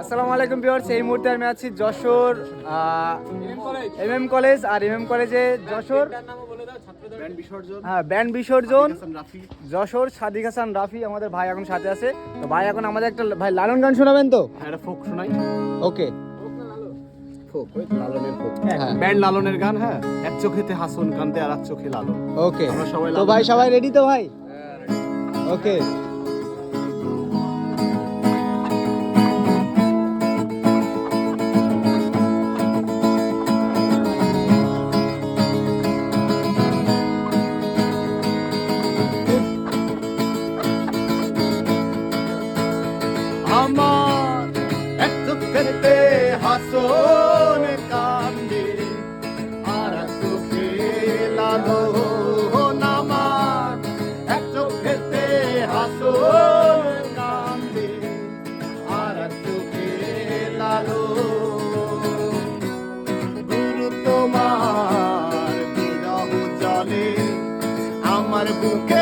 আসসালামু আলাইকুম ভিউয়ার্স এই মুহূর্তে আমি আছি যশোর এম এম কলেজ আর এম এম কলেজে যশোর। হ্যাঁ ব্যান্ড বিসর্জন। যশোর সাদিক হাসান রাফি আমাদের ভাই এখন সাথে আছে। তো ভাই এখন আমাদের একটা ভাই লালন গান শোনাবেন তো? হ্যাঁ এটা ফোক শোনাই। ওকে। ফোক ওই লালনের ফোক। হ্যাঁ। ব্যান্ড লালনের গান হ্যাঁ। এক চোখেতে হাসন কান্দে আর এক চোখে লালন। ওকে। সবাই তো ভাই সবাই রেডি তো ভাই? ওকে। হাসন কান্দে, আর চোখে লালন আমার। এক চোখেতে হাসন কান্দে, আর চোখে লালন গুরু তোমার বিরহ জলে আমার বুকে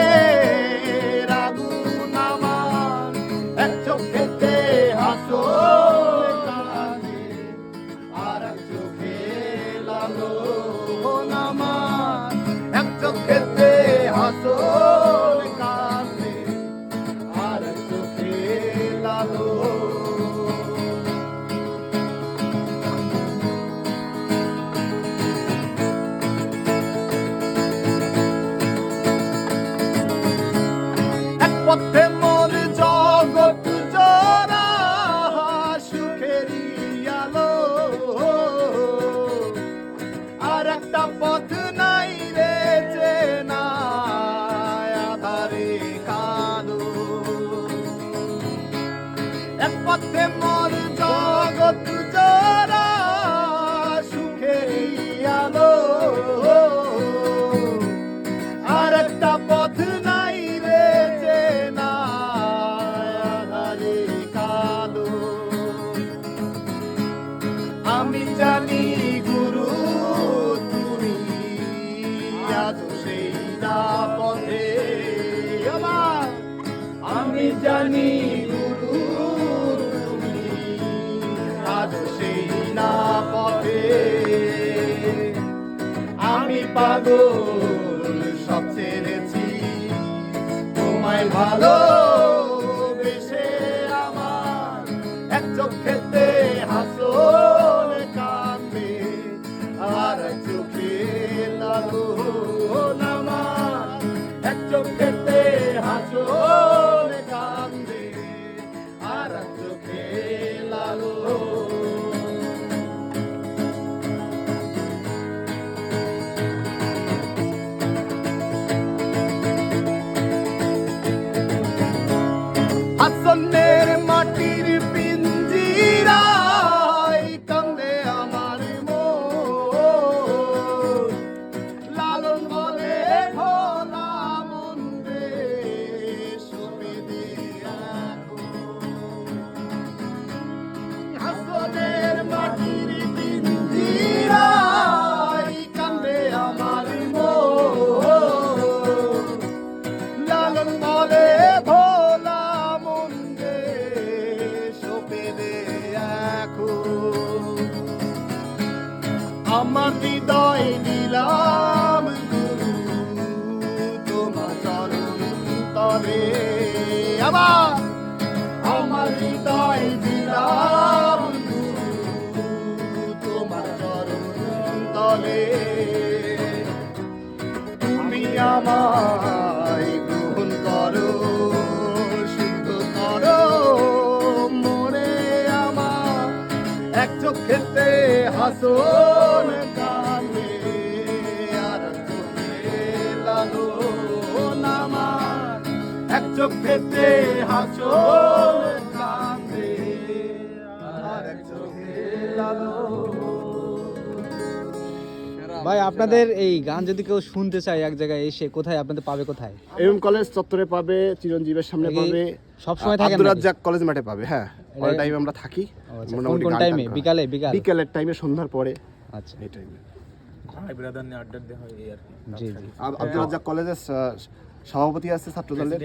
পথে মোর জগৎ জোড়া সুখেরই আলো। আর একটা পথ নাই রে চেনা কালো। আমি জানি গুরু, তুমি আজ সেই না পথে আমি জানি আজ সেই না পথে। আমি পাগল সব ছেড়েছি। তোমায় ভালো বেশে আমার এক চোখেতে হাসো কান্দে আর চোখে I'll never আমার হৃদয় গুরু, তোমার চরণ তলে আবার আমার হৃদয় দিলাম তোমার চরণ তলে তুমি আমায় গ্রহণ করো শুদ্ধ করো মরে আমার এক চোখেতে হাসন এক চোখেতে হাসন কান্দে আর এক চোখে লালো। ভাই আপনাদের এই গান যদি কেউ শুনতে চায় এক জায়গায় এসে কোথায়? আপনাদের পাবে কোথায়? এম কলেজ চত্বরে পাবে চিরঞ্জীবের সামনে পাবে। সবসময় থাকেন আব্দুর রাজ্জাক কলেজ মাঠে পাবে হ্যাঁ। অল টাইম আমরা থাকি আচ্ছা, কোন মোটামুটি কোন টাইমে। বিকালে বিকাল? বিকেলের টাইমে সন্ধ্যার পরে। আচ্ছা। এই টাইমে ভাই ব্রাদার নিয়ে আড্ডা দেওয়া হয় এই আর কি। জি জি। আব- আব্দুর রাজ্জাক কলেজের আহ, সভাপতি আছে ছাত্র দলের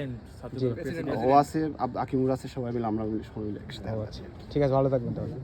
ও আছে আকিমুর আছে সবাই মিলে আমরা সবাই মিলে একসাথে আচ্ছা। ঠিক আছে ভালো থাকবেন তাহলে।